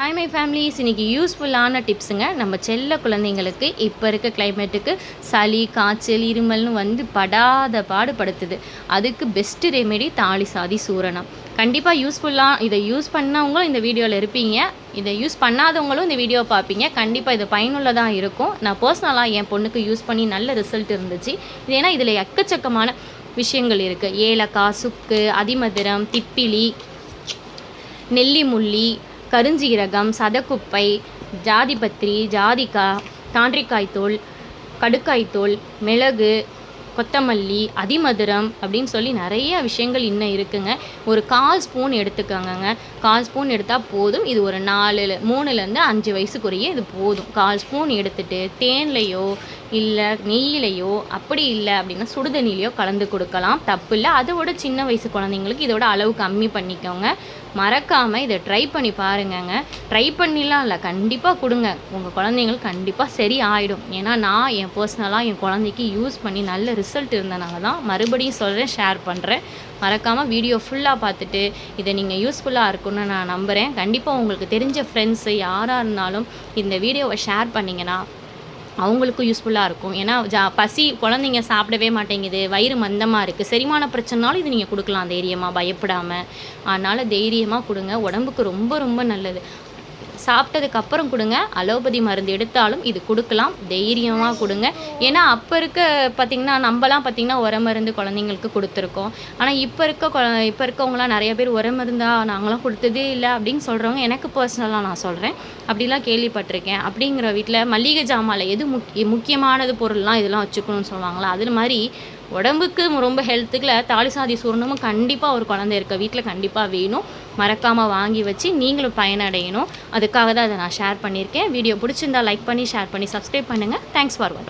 Hi my families இன்னைக்கு யூஸ்ஃபுல்லான டிப்ஸுங்க நம்ம செல்ல குழந்தைங்களுக்கு இப்போ இருக்க கிளைமேட்டுக்கு சளி காய்ச்சல் இருமல்னு வந்து படாத பாடுபடுத்துது. அதுக்கு பெஸ்ட்டு ரெமெடி தாலி சாதி சூரணம். கண்டிப்பாக யூஸ்ஃபுல்லாக இதை யூஸ் பண்ணவங்களும் இந்த வீடியோவில் இருப்பீங்க. இதை யூஸ் பண்ணாதவங்களும் இந்த வீடியோ பார்ப்பீங்க. கண்டிப்பாக இது பயனுள்ளதாக இருக்கும். நான் பர்சனலாக என் பொண்ணுக்கு யூஸ் பண்ணி நல்ல ரிசல்ட் இருந்துச்சு. இது ஏன்னா இதில் எக்கச்சக்கமான விஷயங்கள் இருக்குது ஏலக்காய் சுக்கு அதிமதுரம் திப்பிலி நெல்லி முள்ளி கருஞ்சீரகம் சதக்குப்பை ஜாதிபத்திரி ஜாதிக்காய் தாண்டிக்காய் தூள் கடுக்காய் மிளகு கொத்தமல்லி அதிமதுரம் அப்படின்னு சொல்லி நிறைய விஷயங்கள் இன்னும் இருக்குங்க. ஒரு கால் ஸ்பூன் எடுத்துக்கோங்கங்க. கால் ஸ்பூன் எடுத்தால் போதும். இது ஒரு நாலு மூணுலேருந்து அஞ்சு வயசுக்குரிய இது போதும். கால் ஸ்பூன் எடுத்துட்டு தேன்லையோ இல்லை நெய்யிலையோ அப்படி இல்லை அப்படின்னா சுடுதண்ணிலையோ கலந்து கொடுக்கலாம். தப்பு இல்லை. அதோட சின்ன வயசு குழந்தைங்களுக்கு இதோட அளவு கம்மி பண்ணிக்கோங்க. மறக்காமல் இதை ட்ரை பண்ணி பாருங்கங்க. ட்ரை பண்ணிலாம் இல்லை கண்டிப்பாக கொடுங்க. உங்கள் குழந்தைங்களுக்கு கண்டிப்பாக சரி ஆகிடும் ஏன்னா நான் என் பர்சனலாக என் குழந்தைக்கு யூஸ் பண்ணி நல்ல ரிசல்ட் இருந்தனால தான் மறுபடியும் சொல்கிறேன் ஷேர் பண்ணுறேன் மறக்காமல் வீடியோ ஃபுல்லாக பார்த்துட்டு இதை நீங்கள் யூஸ்ஃபுல்லாக இருக்கும்னு நான் நம்புகிறேன் கண்டிப்பாக உங்களுக்கு தெரிஞ்ச ஃப்ரெண்ட்ஸு யாராக இருந்தாலும் இந்த வீடியோவை ஷேர் பண்ணிங்கன்னா அவங்களுக்கும் யூஸ்ஃபுல்லாக இருக்கும். ஏன்னா ஜா பசி குழந்தைங்க சாப்பிடவே மாட்டேங்குது வயிறு மந்தமாக இருக்குது செரிமான பிரச்சனைனாலும் இது நீங்கள் கொடுக்கலாம் தைரியமாக பயப்படாமல் அதனால் தைரியமாக கொடுங்க. உடம்புக்கு ரொம்ப ரொம்ப நல்லது. சாப்பிட்டதுக்கு அப்புறம் கொடுங்க. அலோபதி மருந்து எடுத்தாலும் இது கொடுக்கலாம். தைரியமாக கொடுங்க. ஏன்னா அப்போ இருக்க பார்த்திங்கன்னா நம்மலாம் பார்த்திங்கன்னா உர மருந்து குழந்தைங்களுக்கு கொடுத்துருக்கோம். ஆனால் இப்போ இருக்க குழ இப்போ இருக்கவங்களாம் நிறைய பேர் உர மருந்தா நாங்களாம் கொடுத்ததே இல்லை அப்படின்னு சொல்கிறவங்க எனக்கு பர்சனலாக நான் சொல்கிறேன் அப்படிலாம் கேள்விப்பட்டிருக்கேன். அப்படிங்கிற வீட்டில் மளிகை ஜாமாவில் எது முக்கிய முக்கியமானது பொருள்லாம் இதெல்லாம் வச்சுக்கணும்னு சொல்லுவாங்களா? அது மாதிரி உடம்புக்கு ரொம்ப ஹெல்த்துக்குள்ள தாலி சாதி சூர்ணமும் கண்டிப்பாக ஒரு குழந்தை இருக்க வீட்டில் கண்டிப்பாக வேணும். மறக்காமல் வாங்கி வச்சு நீங்களும் பயனடையணும். அதுக்காக தான் அதை நான் ஷேர் பண்ணியிருக்கேன். வீடியோ பிடிச்சிருந்தா லைக் பண்ணி ஷேர் பண்ணி சப்ஸ்கிரைப் பண்ணுங்கள் தேங்க்ஸ் ஃபார் வாட்சிங்